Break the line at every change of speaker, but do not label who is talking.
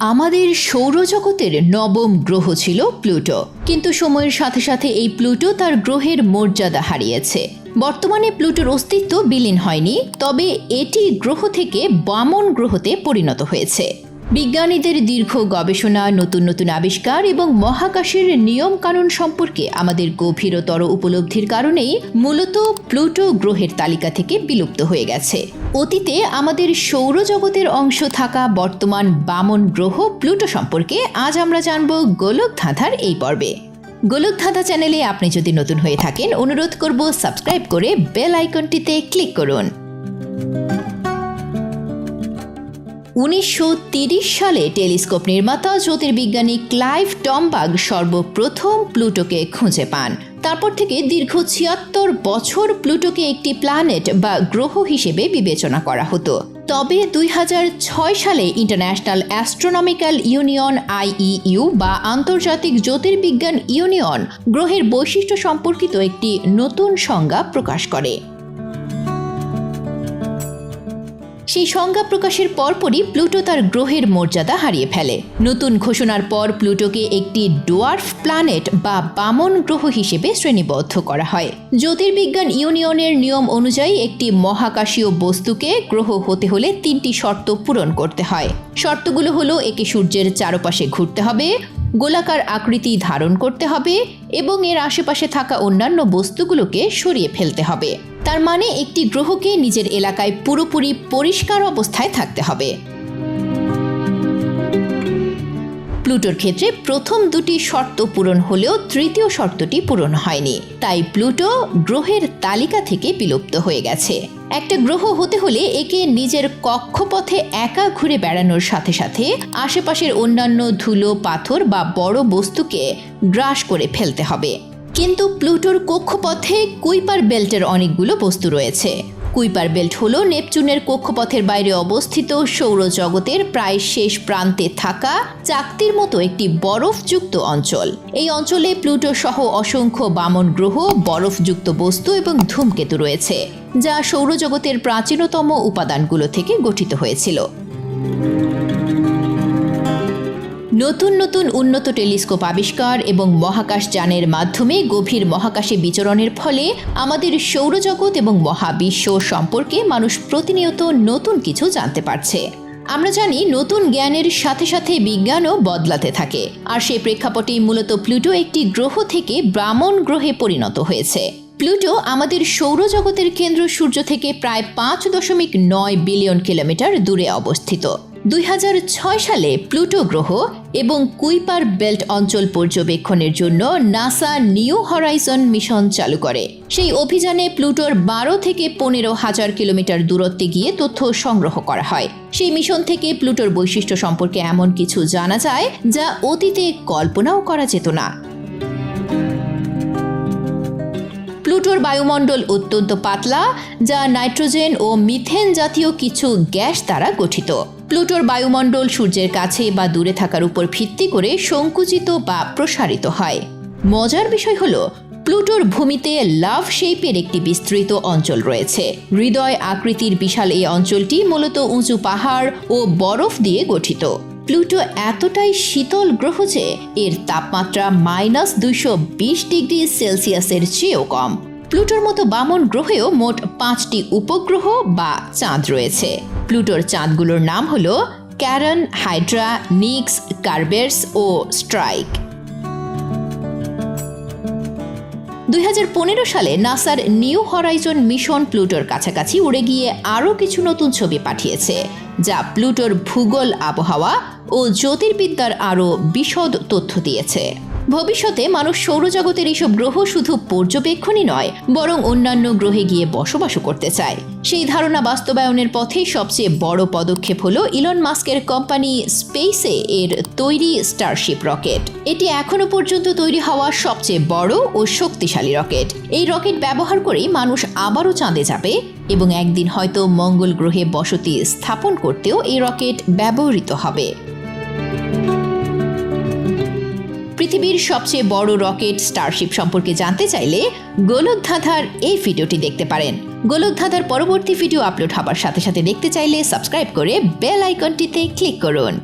আমাদের সৌরজগতের নবম গ্রহ ছিল প্লুটো। কিন্তু সময়ের সাথে সাথে এই প্লুটো তার গ্রহের মর্যাদা হারিয়েছে। বর্তমানে প্লুটোর অস্তিত্ব বিলীন হয়নি, তবে এটি গ্রহ থেকে বামন গ্রহতে পরিণত হয়েছে। বিজ্ঞানীদের দীর্ঘ গবেষণা, নতুন নতুন আবিষ্কার এবং মহাকাশের নিয়ম কানুন সম্পর্কে আমাদের গভীরতর উপলব্ধির কারণেই মূলত প্লুটো গ্রহের তালিকা থেকে বিলুপ্ত হয়ে গেছে। অতীতে আমাদের সৌরজগতের অংশ থাকা বর্তমান বামন গ্রহ প্লুটো সম্পর্কে আজ আমরা জানব গোলক ধাঁধার এই পর্বে। গোলক ধাঁধা চ্যানেলে আপনি যদি নতুন হয়ে থাকেন, অনুরোধ করব সাবস্ক্রাইব করে বেল আইকনটিতে ক্লিক করুন। উনিশশো সালে টেলিস্কোপ নির্মাতা, জ্যোতির্বিজ্ঞানী ক্লাইভ টমবাগ সর্বপ্রথম প্লুটোকে খুঁজে পান। তারপর থেকে দীর্ঘ ছিয়াত্তর বছর প্লুটোকে একটি প্ল্যানেট বা গ্রহ হিসেবে বিবেচনা করা হতো। তবে দুই হাজার ছয় সালে ইন্টারন্যাশনাল অ্যাস্ট্রোনমিক্যাল ইউনিয়ন আইইইউ বা আন্তর্জাতিক জ্যোতির্বিজ্ঞান ইউনিয়ন গ্রহের বৈশিষ্ট্য সম্পর্কিত একটি নতুন সংজ্ঞা প্রকাশ করে। সেই সংজ্ঞা প্রকাশের পরপরই প্লুটো তার গ্রহের মর্যাদা হারিয়ে ফেলে। নতুন ঘোষণার পর প্লুটোকে একটি ডোয়ার্ফ প্ল্যানেট বা বামন গ্রহ হিসেবে শ্রেণীবদ্ধ করা হয়। জ্যোতির্বিজ্ঞান ইউনিয়নের নিয়ম অনুযায়ী একটি মহাকাশীয় বস্তুকে গ্রহ হতে হলে তিনটি শর্ত পূরণ করতে হয়। শর্তগুলো হলো, একে সূর্যের চারপাশে ঘুরতে হবে, গোলাকার আকৃতি ধারণ করতে হবে এবং এর আশেপাশে থাকা অন্যান্য বস্তুগুলোকে সরিয়ে ফেলতে হবে। তার মানে একটি গ্রহকে নিজের এলাকায় পুরোপুরি পরিষ্কার অবস্থায় থাকতে হবে। প্লুটোর ক্ষেত্রে প্রথম দুটি শর্ত পূরণ হলেও তৃতীয় শর্তটি পূরণ হয়নি। তাই প্লুটো গ্রহের তালিকা থেকে বিলুপ্ত হয়ে গেছে। একটা গ্রহ হতে হলে একে নিজের কক্ষপথে একা ঘুরে বেড়ানোর সাথে সাথে আশেপাশের অন্যান্য ধুলো, পাথর বা বড় বস্তুকে গ্রাস করে ফেলতে হবে। কিন্তু প্লুটোর কক্ষপথে কুইপার বেল্টের অনেকগুলো বস্তু রয়েছে। কুইপার বেল্ট হলো নেপচুনের কক্ষপথের বাইরে অবস্থিত সৌরজগতের প্রায় শেষ প্রান্তে থাকা চাকতির মতো একটি বরফযুক্ত অঞ্চল। এই অঞ্চলে প্লুটো সহ অসংখ্য বামন গ্রহ, বরফযুক্ত বস্তু এবং ধূমকেতু রয়েছে, যা সৌরজগতের প্রাচীনতম উপাদানগুলো থেকে গঠিত হয়েছিল। নতুন নতুন উন্নত টেলিস্কোপ আবিষ্কার এবং মহাকাশ যানের মাধ্যমে গভীর মহাকাশে বিচরণের ফলে আমাদের সৌরজগৎ এবং মহাবিশ্ব সম্পর্কে মানুষ প্রতিনিয়ত নতুন কিছু জানতে পারছে। আমরা জানি নতুন জ্ঞানের সাথে সাথে বিজ্ঞানও বদলাতে থাকে। আর সেই প্রেক্ষাপটেই মূলত প্লুটো একটি গ্রহ থেকে ব্রাহ্মণ গ্রহে পরিণত হয়েছে। প্লুটো আমাদের সৌরজগতের কেন্দ্র সূর্য থেকে প্রায় পাঁচ দশমিক নয় বিলিয়ন কিলোমিটার দূরে অবস্থিত। দুই হাজার ছয় সালে প্লুটো গ্রহ এবং কুইপার বেল্ট অঞ্চল পর্যবেক্ষণের জন্য নাসা নিউ হরাইজন মিশন চালু করে। সেই অভিযানে প্লুটোর বারো থেকে পনেরো হাজার কিলোমিটার দূরত্বে গিয়ে তথ্য সংগ্রহ করা হয়। সেই মিশন থেকে প্লুটোর বৈশিষ্ট্য সম্পর্কে এমন কিছু জানা যায় যা অতীতে কল্পনাও করা যেত না। প্লুটোর বায়ুমণ্ডল অত্যন্ত পাতলা, যা নাইট্রোজেন ও মিথেন জাতীয় কিছু গ্যাস দ্বারা গঠিত। প্লুটোর বায়ুমণ্ডল সূর্যের কাছে বা দূরে থাকার উপর ভিত্তি করে সংকুচিত বা প্রসারিত হয়। মজার বিষয় হলো, প্লুটোর ভূমিতে লাভ শেপের একটি বিস্তৃত অঞ্চল রয়েছে। হৃদয় আকৃতির বিশাল এই অঞ্চলটি মূলত উঁচু পাহাড় ও বরফ দিয়ে গঠিত। প্লুটো এতটাই শীতল গ্রহ যে এর তাপমাত্রা মাইনাস দুইশো বিশ ডিগ্রি সেলসিয়াসের চেয়েও কম। প্লুটোর মতো বামন গ্রহেও মোট পাঁচটি উপগ্রহ বা চাঁদ রয়েছে। প্লুটোর চাঁদগুলোর নাম হল ক্যারন, হাইড্রা, নিক্স, কার্বেরস ও স্ট্রাইক। দুই হাজার পনেরো সালে নাসার নিউ হরাইজন মিশন প্লুটোর কাছাকাছি উড়ে গিয়ে আরও কিছু নতুন ছবি পাঠিয়েছে, যা প্লুটোর ভূগোল, আবহাওয়া ও জ্যোতির্বিদ্যার আরও বিশদ তথ্য দিয়েছে। ভবিষ্যতে মানুষ সৌরজগতের এইসব গ্রহ শুধু পর্যবেক্ষণই নয়, বরং অন্যান্য গ্রহে গিয়ে বসবাসও করতে চায়। সেই ধারণা বাস্তবায়নের পথে সবচেয়ে বড় পদক্ষেপ হলো ইলন মাস্কের কোম্পানি স্পেসে এর তৈরি স্টারশিপ রকেট। এটি এখনও পর্যন্ত তৈরি হওয়া সবচেয়ে বড় ও শক্তিশালী রকেট। এই রকেট ব্যবহার করেই মানুষ আবারও চাঁদে যাবে এবং একদিন হয়তো মঙ্গল গ্রহে বসতি স্থাপন করতেও এই রকেট ব্যবহৃত হবে। পৃথিবীর সবচেয়ে বড় রকেট স্টারশিপ সম্পর্কে জানতে চাইলে গোলকধাঁধার এই ভিডিওটি দেখতে পারেন। গোলকধাঁধার পরবর্তী ভিডিও আপলোড হবার সাথে সাথে দেখতে চাইলে সাবস্ক্রাইব করে বেল আইকনটিতে ক্লিক করুন।